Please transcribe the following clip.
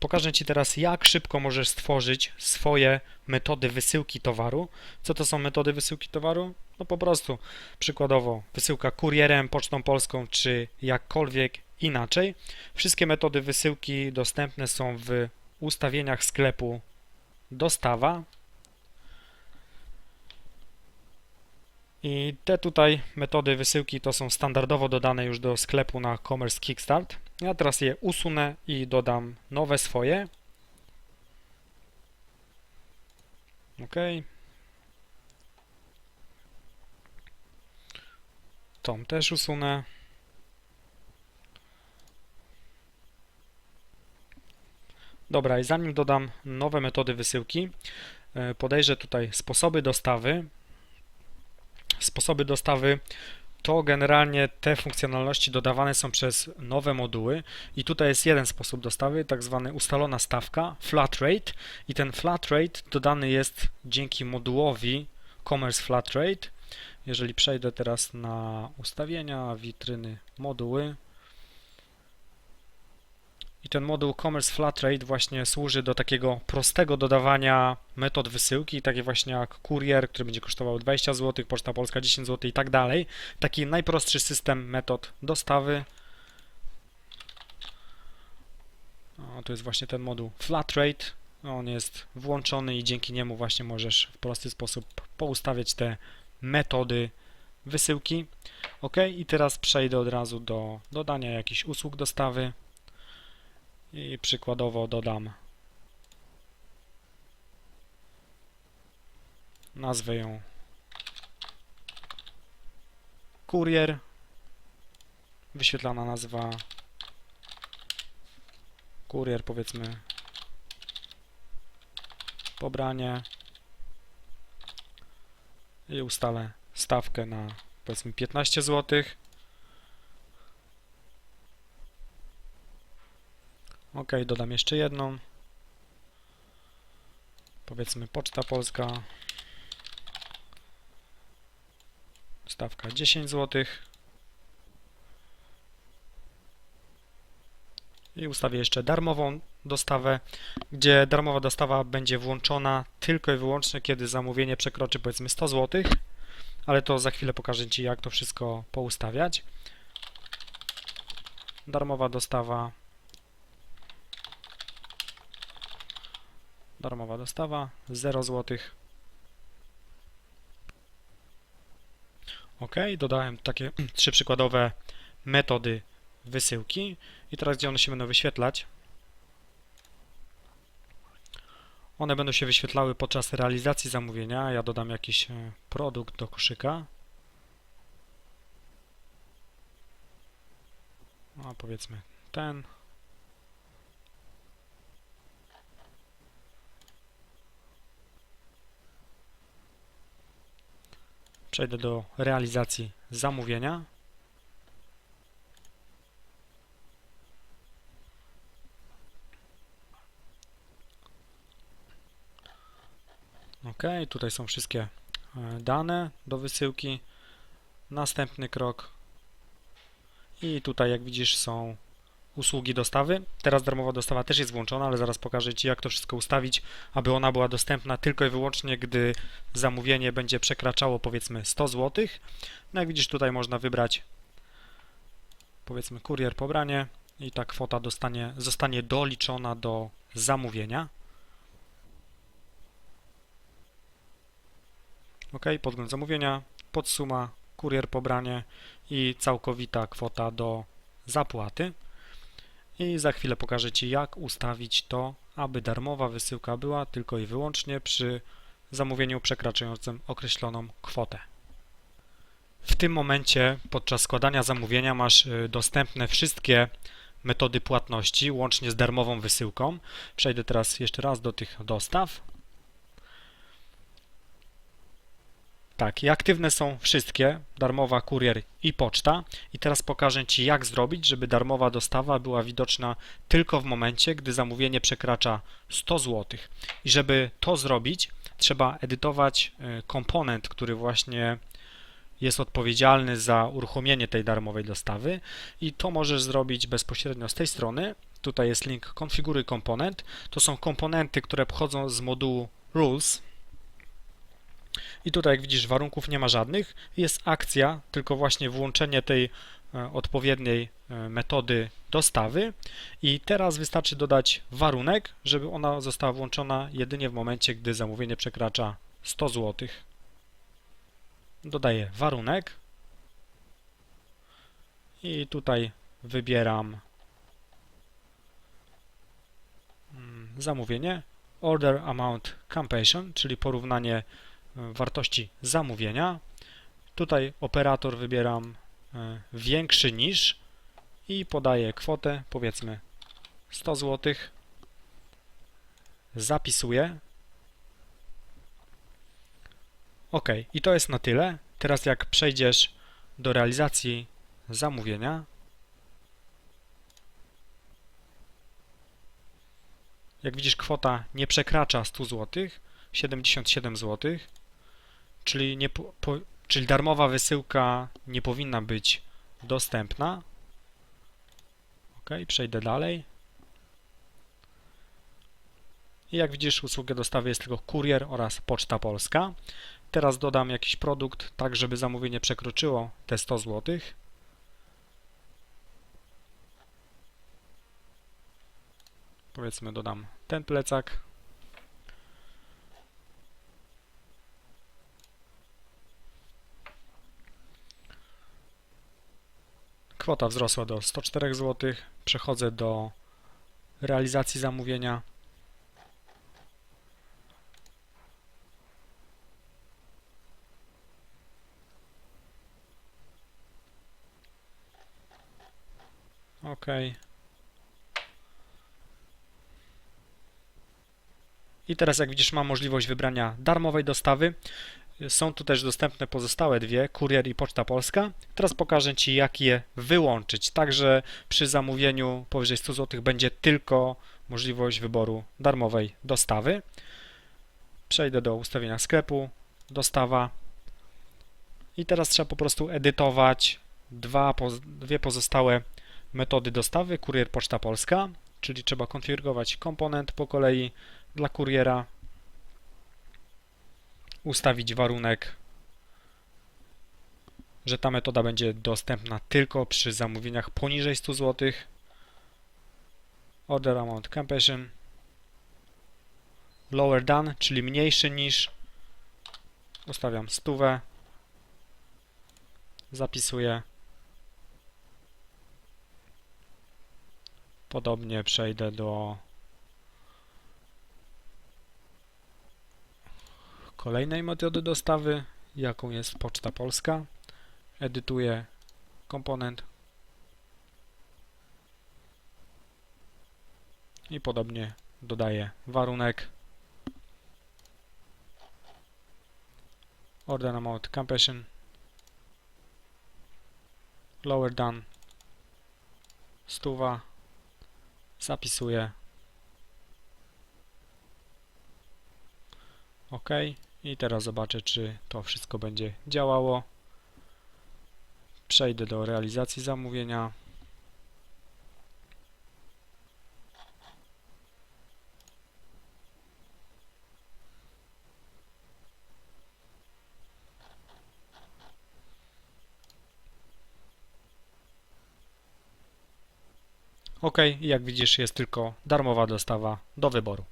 Pokażę Ci teraz, jak szybko możesz stworzyć swoje metody wysyłki towaru. Co to są metody wysyłki towaru? No po prostu, przykładowo, wysyłka kurierem, pocztą polską, czy jakkolwiek inaczej. Wszystkie metody wysyłki dostępne są w ustawieniach sklepu dostawa. I te tutaj metody wysyłki to są standardowo dodane już do sklepu na Commerce Kickstart. Ja teraz je usunę i dodam nowe swoje. OK. Tą też usunę. Dobra, i zanim dodam nowe metody wysyłki, e, podejrzę tutaj sposoby dostawy. Sposoby dostawy to generalnie te funkcjonalności dodawane są przez nowe moduły. I tutaj jest jeden sposób dostawy, tak zwany ustalona stawka, flat rate. I ten flat rate dodany jest dzięki modułowi Commerce Flat Rate. Jeżeli przejdę teraz na ustawienia, witryny, moduły i ten moduł Commerce Flat Rate właśnie służy do takiego prostego dodawania metod wysyłki, takie właśnie jak kurier, który będzie kosztował 20 zł, Poczta Polska 10 zł i tak dalej. Taki najprostszy system metod dostawy. O, to jest właśnie ten moduł Flat Rate. On jest włączony i dzięki niemu właśnie możesz w prosty sposób poustawiać te metody wysyłki. OK, i teraz przejdę od razu do dodania jakichś usług dostawy i przykładowo dodam nazwę ją. Kurier. Wyświetlana nazwa kurier powiedzmy. Pobranie. I ustalę stawkę na powiedzmy 15 zł Ok, dodam jeszcze jedną. Powiedzmy Poczta Polska. Stawka 10 zł. I ustawię jeszcze darmową dostawę, gdzie darmowa dostawa będzie włączona tylko i wyłącznie, kiedy zamówienie przekroczy powiedzmy 100 zł. Ale to za chwilę pokażę Ci, jak to wszystko poustawiać. Darmowa dostawa Darmowa dostawa 0 zł. OK, dodałem takie trzy przykładowe metody wysyłki i teraz gdzie one się będą wyświetlać? One będą się wyświetlały podczas realizacji zamówienia. Ja dodam jakiś e, produkt do koszyka. No, powiedzmy ten. Przejdę do realizacji zamówienia. OK, tutaj są wszystkie e, dane do wysyłki. Następny krok. I tutaj, jak widzisz, są usługi dostawy. Teraz darmowa dostawa też jest włączona, ale zaraz pokażę Ci, jak to wszystko ustawić, aby ona była dostępna tylko i wyłącznie, gdy zamówienie będzie przekraczało powiedzmy 100 zł. No jak widzisz, tutaj można wybrać powiedzmy kurier pobranie i ta kwota dostanie, zostanie doliczona do zamówienia. OK, podgląd zamówienia, podsuma, kurier pobranie i całkowita kwota do zapłaty i za chwilę pokażę Ci jak ustawić to, aby darmowa wysyłka była tylko i wyłącznie przy zamówieniu przekraczającym określoną kwotę. W tym momencie podczas składania zamówienia masz y, dostępne wszystkie metody płatności łącznie z darmową wysyłką. Przejdę teraz jeszcze raz do tych dostaw. Tak, i aktywne są wszystkie, darmowa, kurier i poczta. I teraz pokażę Ci, jak zrobić, żeby darmowa dostawa była widoczna tylko w momencie, gdy zamówienie przekracza 100 zł. I żeby to zrobić, trzeba edytować y, komponent, który właśnie jest odpowiedzialny za uruchomienie tej darmowej dostawy i to możesz zrobić bezpośrednio z tej strony. Tutaj jest link konfiguruj komponent. To są komponenty, które pochodzą z modułu rules. I tutaj jak widzisz warunków nie ma żadnych. Jest akcja, tylko właśnie włączenie tej e, odpowiedniej e, metody dostawy i teraz wystarczy dodać warunek, żeby ona została włączona jedynie w momencie, gdy zamówienie przekracza 100 zł. Dodaję warunek i tutaj wybieram mm, zamówienie order amount comparison, czyli porównanie wartości zamówienia. Tutaj operator wybieram e, większy niż i podaję kwotę, powiedzmy 100 zł. Zapisuję. OK, i to jest na tyle. Teraz jak przejdziesz do realizacji zamówienia, jak widzisz kwota nie przekracza 100 zł, 77 zł, czyli, nie po, czyli darmowa wysyłka nie powinna być dostępna. OK, przejdę dalej. I jak widzisz, usługę dostawy jest tylko kurier oraz Poczta Polska. Teraz dodam jakiś produkt, tak żeby zamówienie przekroczyło te 100 zł. Powiedzmy dodam ten plecak. Kwota wzrosła do 104 zł. Przechodzę do realizacji zamówienia. OK. I teraz jak widzisz mam możliwość wybrania darmowej dostawy. Są tu też dostępne pozostałe dwie, kurier i Poczta Polska. Teraz pokażę Ci jak je wyłączyć, także przy zamówieniu powyżej 100 zł będzie tylko możliwość wyboru darmowej dostawy. Przejdę do ustawienia sklepu, dostawa i teraz trzeba po prostu edytować dwa, dwie pozostałe metody dostawy, kurier Poczta Polska, czyli trzeba konfigurować komponent po kolei dla kuriera, ustawić warunek, że ta metoda będzie dostępna tylko przy zamówieniach poniżej 100 zł. Order amount compassion. Lower than, czyli mniejszy niż. Ustawiam stówę. Zapisuję. Podobnie przejdę do kolejnej metody dostawy, jaką jest Poczta Polska. Edytuję komponent. I podobnie dodaję warunek. Order amount compassion. Lower than stuwa. Zapisuję OK i teraz zobaczę czy to wszystko będzie działało przejdę do realizacji zamówienia OK, jak widzisz jest tylko darmowa dostawa do wyboru.